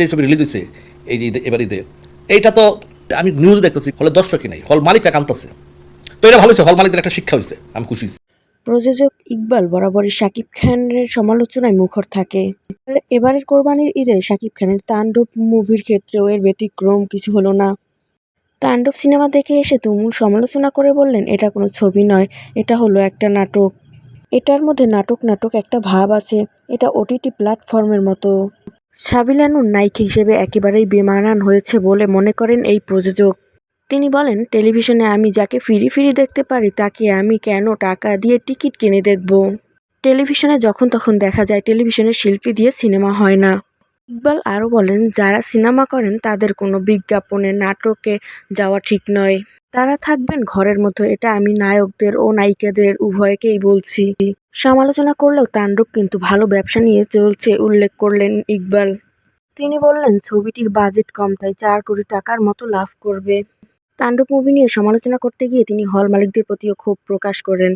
যে ছবি রিলিজ হয়েছে এই যে এবার ঈদে, এইটা তো আমি নিউজ দেখতেছি, হলে দর্শকই নাই, হল মালিকরা কানতেছে তো এটা ভালো হয়েছে হল মালিকদের একটা শিক্ষা হয়েছে আমি খুশি প্রযোজক ইকবাল বরাবরই শাকিব খানের সমালোচনায় মুখর থাকে। এবারের কোরবানির ঈদে শাকিব খানের তাণ্ডব মুভির ক্ষেত্রেও এর ব্যতিক্রম কিছু হলো না। তাণ্ডব সিনেমা দেখে এসে তুমুল সমালোচনা করে বললেন, এটা কোনো ছবি নয়, এটা হলো একটা নাটক। এটার মধ্যে নাটক নাটক একটা ভাব আছে, এটা ওটিটি প্ল্যাটফর্মের মতো। সাবিলানুর নায়িক হিসেবে একেবারেই বেমানান হয়েছে বলে মনে করেন এই প্রযোজক। তিনি বলেন, টেলিভিশনে আমি যাকে ফিরি ফিরি দেখতে পারি, তাকে আমি কেন টাকা দিয়ে টিকিট কিনে দেখব? টেলিভিশনে যখন তখন দেখা যায়, টেলিভিশনের শিল্পী দিয়ে সিনেমা হয় না। ইকবাল আরও বলেন, যারা সিনেমা করেন, তাদের কোনো বিজ্ঞাপনে নাটকে যাওয়া ঠিক নয়। তারা থাকবেন ঘরের মধ্যে। এটা আমি নায়কদের ও নায়িকাদের উভয়কেই বলছি। সমালোচনা করলেও তাণ্ডব কিন্তু ভালো ব্যবসা নিয়ে চলছে, উল্লেখ করলেন ইকবাল। তিনি বললেন, ছবিটির বাজেট কম, তাই চার কোটি টাকার মতো লাভ করবে। তাণ্ডব মুভি নিয়ে সমালোচনা করতে গিয়ে তিনি হল মালিকদের প্রতিও ক্ষোভ প্রকাশ করেন।